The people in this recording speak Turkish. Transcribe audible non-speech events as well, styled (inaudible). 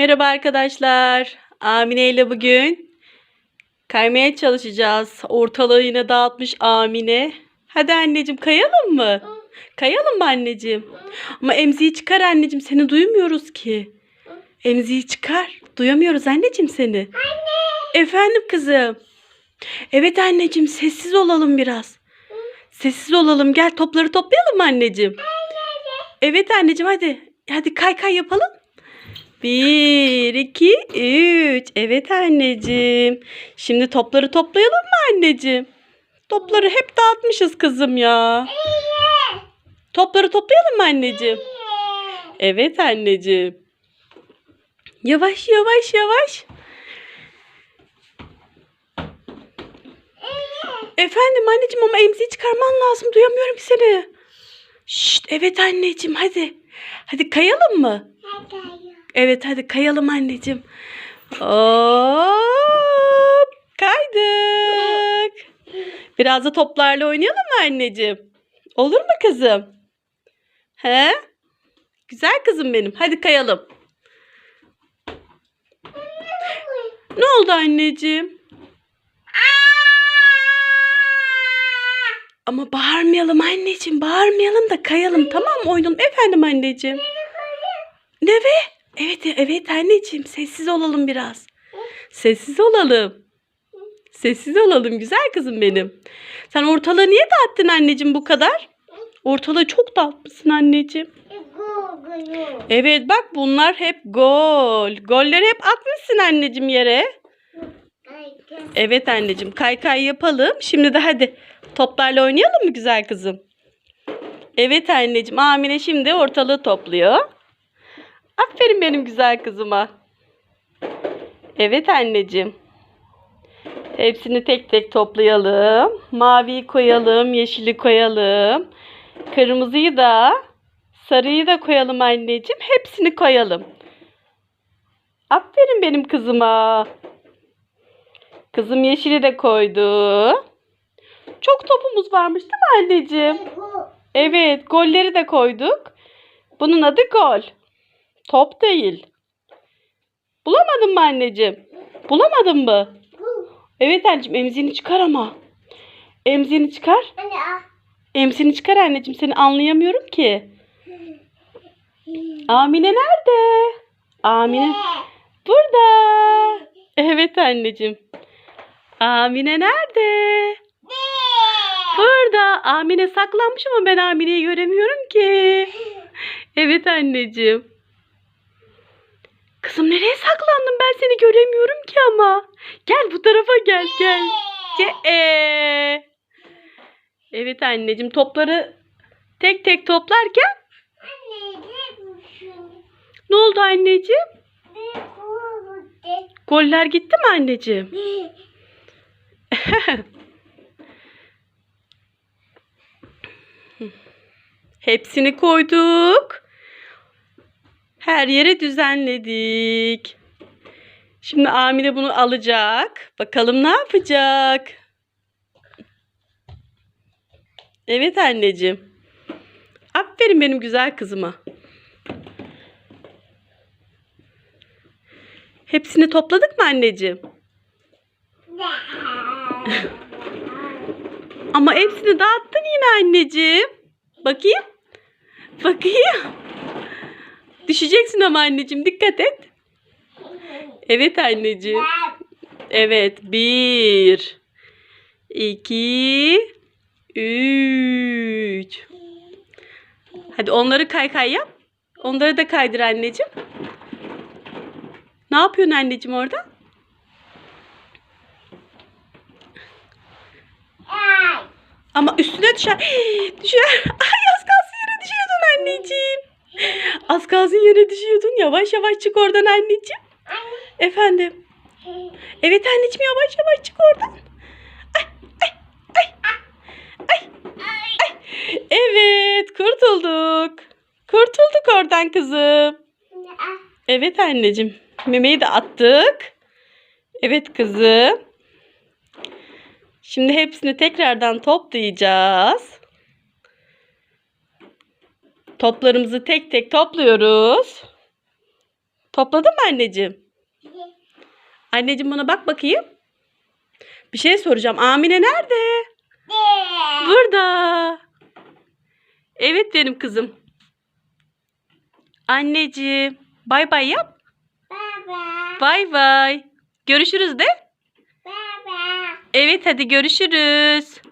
Merhaba arkadaşlar. Amine ile bugün kaymaya çalışacağız. Ortalığı yine dağıtmış Amine. Hadi anneciğim kayalım mı? Kayalım mı anneciğim? Ama emziği çıkar anneciğim. Seni duymuyoruz ki. Emziği çıkar. Duyamıyoruz anneciğim seni. Anne. Efendim kızım. Evet anneciğim sessiz olalım biraz. Sessiz olalım. Gel topları toplayalım mı anneciğim? Evet anneciğim hadi. Hadi kay kay yapalım. Bir, iki, üç. Evet anneciğim. Şimdi topları toplayalım mı anneciğim? Topları hep dağıtmışız kızım ya. Topları toplayalım mı anneciğim? Evet anneciğim. Yavaş yavaş yavaş. Efendim anneciğim ama emziği çıkarman lazım. Duyamıyorum seni. Şşt evet anneciğim hadi. Hadi kayalım mı? Evet hadi kayalım anneciğim. Hop kaydık. Biraz da toplarla oynayalım mı anneciğim? Olur mu kızım? He? Güzel kızım benim. Hadi kayalım. Ne oldu anneciğim? Ama bağırmayalım anneciğim. Bağırmayalım da kayalım tamam mı? Oynayalım. Efendim anneciğim. Ne be? Evet evet anneciğim. Sessiz olalım biraz. Sessiz olalım. Sessiz olalım güzel kızım benim. Sen ortalığı niye dağıttın anneciğim bu kadar? Ortalığı çok dağıtmışsın anneciğim. Evet bak bunlar hep gol. Golleri hep atmışsın anneciğim yere. Evet anneciğim kay kay yapalım. Şimdi de hadi toplarla oynayalım mı güzel kızım? Evet anneciğim Amine şimdi ortalığı topluyor. Aferin benim güzel kızıma. Evet anneciğim. Hepsini tek tek toplayalım. Maviyi koyalım, yeşili koyalım. Kırmızıyı da, sarıyı da koyalım anneciğim. Hepsini koyalım. Aferin benim kızıma. Kızım yeşili de koydu. Çok topumuz varmış değil mi anneciğim? Evet, golleri de koyduk. Bunun adı gol. Top değil. Bulamadın mı anneciğim? Bulamadın mı? Evet anneciğim emziğini çıkar ama. Emziğini çıkar. Emziğini çıkar anneciğim seni anlayamıyorum ki. (laughs) Amine nerede? Amine burada. Evet anneciğim. Amine nerede? Burada. Amine saklanmış ama ben Amine'yi göremiyorum ki. (laughs) Evet anneciğim. Kızım nereye saklandın? Ben seni göremiyorum ki ama. Gel bu tarafa gel gel. Ge- ee. Evet anneciğim topları tek tek toplarken ne oldu anneciğim? Goller gitti mi anneciğim? (laughs) Hepsini koyduk. Her yere düzenledik. Şimdi Amine bunu alacak. Bakalım ne yapacak? Evet anneciğim. Aferin benim güzel kızıma. Hepsini topladık mı anneciğim? (laughs) Ama hepsini dağıttın yine anneciğim. Bakayım. Bakayım. Düşeceksin ama anneciğim dikkat et. Evet anneciğim. Evet. Bir. iki, Üç. Hadi onları kay kay yap. Onları da kaydır anneciğim. Ne yapıyorsun anneciğim orada? Ama üstüne düşer. (gasps) düşer. Ay Az kalsın yere düşüyordun. Yavaş yavaş çık oradan anneciğim. Efendim. Evet anneciğim yavaş yavaş çık oradan. Ay, ay, ay, ay, ay. Evet kurtulduk. Kurtulduk oradan kızım. Evet anneciğim. Memeyi de attık. Evet kızım. Şimdi hepsini tekrardan toplayacağız. Toplarımızı tek tek topluyoruz. Topladın mı anneciğim? Anneciğim buna bak bakayım. Bir şey soracağım. Amine nerede? Burada. Evet benim kızım. Anneciğim. Bay bay yap. Baba. Bay bay. Görüşürüz de. Baba. Evet hadi görüşürüz.